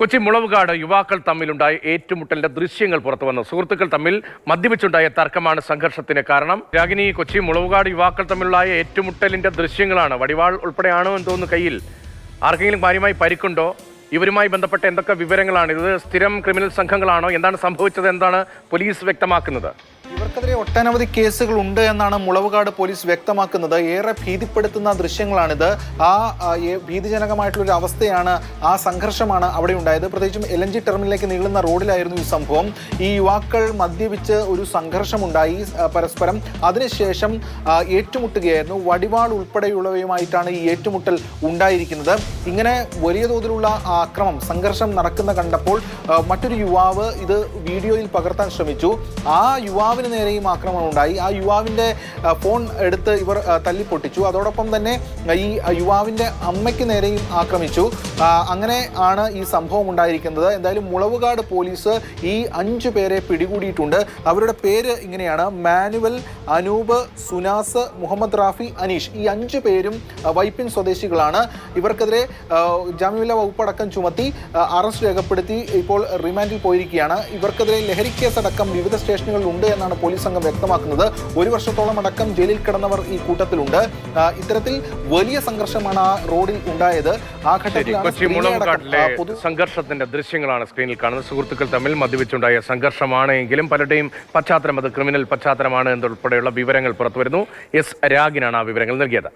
കൊച്ചി മുളവുകാട് യുവാക്കൾ തമ്മിലുണ്ടായ ഏറ്റുമുട്ടലിന്റെ ദൃശ്യങ്ങൾ പുറത്തു വന്നു സുഹൃത്തുക്കൾ തമ്മിൽ മദ്യപിച്ചുണ്ടായ തർക്കമാണ് സംഘർഷത്തിന് കാരണം. രാഗിനി കൊച്ചി മുളവുകാട് യുവാക്കൾ തമ്മിലുള്ള ഏറ്റുമുട്ടലിന്റെ ദൃശ്യങ്ങളാണ്. വടിവാൾ ഉൾപ്പെടെയാണോ എന്ന് തോന്നുന്നു കയ്യിൽ. ആർക്കെങ്കിലും കാര്യമായി പരിക്കുണ്ടോ? ഇവരുമായി ബന്ധപ്പെട്ട എന്തൊക്കെ വിവരങ്ങളാണ്? ഇത് സ്ഥിരം ക്രിമിനൽ സംഘങ്ങളാണോ? എന്താണ് സംഭവിച്ചത്? എന്താണ് പോലീസ് വ്യക്തമാക്കുന്നത്? ഇവർക്കെതിരെ ഒട്ടനവധി കേസുകൾ ഉണ്ട് എന്നാണ് മുളവുകാട് പോലീസ് വ്യക്തമാക്കുന്നത്. ഏറെ ഭീതിപ്പെടുത്തുന്ന ദൃശ്യങ്ങളാണിത്. ആ ഭീതിജനകമായിട്ടുള്ളൊരു അവസ്ഥയാണ് ആ സംഘർഷമാണ് അവിടെ ഉണ്ടായത്. പ്രത്യേകിച്ചും എൽ എൻ ജി ടെർമിനലിലേക്ക് നീളുന്ന റോഡിലായിരുന്നു ഈ സംഭവം. ഈ യുവാക്കൾ മദ്യപിച്ച് ഒരു സംഘർഷമുണ്ടായി പരസ്പരം. അതിനുശേഷം ഏറ്റുമുട്ടുകയായിരുന്നു. വടിവാൾ ഉൾപ്പെടെയുള്ളവയുമായിട്ടാണ് ഈ ഏറ്റുമുട്ടൽ ഉണ്ടായിരിക്കുന്നത്. ഇങ്ങനെ വലിയ തോതിലുള്ള ആക്രമം സംഘർഷം നടക്കുന്ന കണ്ടപ്പോൾ മറ്റൊരു യുവാവ് ഇത് വീഡിയോയിൽ പകർത്താൻ ശ്രമിച്ചു. ആ യുവാവിന് നേരെയും ആക്രമണം ഉണ്ടായി. ആ യുവാവിന്റെ ഫോൺ എടുത്ത് ഇവർ തല്ലി തല്ലിപ്പൊട്ടിച്ചു. അതോടൊപ്പം തന്നെ ഈ യുവാവിന്റെ അമ്മയ്ക്ക് നേരെയും ആക്രമിച്ചു. അങ്ങനെ ആണ് ഈ സംഭവം ഉണ്ടായിരിക്കുന്നത്. എന്തായാലും മുളവുകാട് പോലീസ് ഈ അഞ്ച് പേരെ പിടികൂടിയിട്ടുണ്ട്. അവരുടെ പേര് ഇങ്ങനെയാണ്. മാനുവൽ അനൂപ് സുനാസ് മുഹമ്മദ് റാഫി അനീഷ്. ഈ അഞ്ച് പേരും വൈപ്പിൻ സ്വദേശികളാണ്. ഇവർക്കെതിരെ ജാമ്യമില്ല വകുപ്പടക്കം ചുമത്തി അറസ്റ്റ് രേഖപ്പെടുത്തി ഇപ്പോൾ റിമാൻഡിൽ പോയിരിക്കുകയാണ്. ഇവർക്കെതിരെ ലഹരിക്കേസ് അടക്കം വിവിധ സ്റ്റേഷനുകളിൽ ഉണ്ട് എന്നാണ് പോലീസ് സംഘം വ്യക്തമാക്കുന്നത് ഒരു വർഷത്തോളം അടക്കം ജയിലിൽ കിടന്നവർ ഈ കൂട്ടത്തിലുണ്ട്. ഇത്തരത്തിൽ വലിയ സംഘർഷമാണ് ആ റോഡിൽ ഉണ്ടായത്. ആ ഘട്ടത്തിൽ സംഘർഷത്തിന്റെ ദൃശ്യങ്ങളാണ് സ്ക്രീനിൽ കാണുന്നത്. സുഹൃത്തുക്കൾ തമ്മിൽ മദ്യപിച്ചുണ്ടായ സംഘർഷമാണ് എങ്കിലും പലരുടെയും പശ്ചാത്തലം അത് ക്രിമിനൽ പശ്ചാത്തലമാണ് എന്നുൾപ്പെടെയുള്ള വിവരങ്ങൾ പുറത്തുവരുന്നു. എസ് രാഗിനാണ് ആ വിവരങ്ങൾ നൽകിയത്.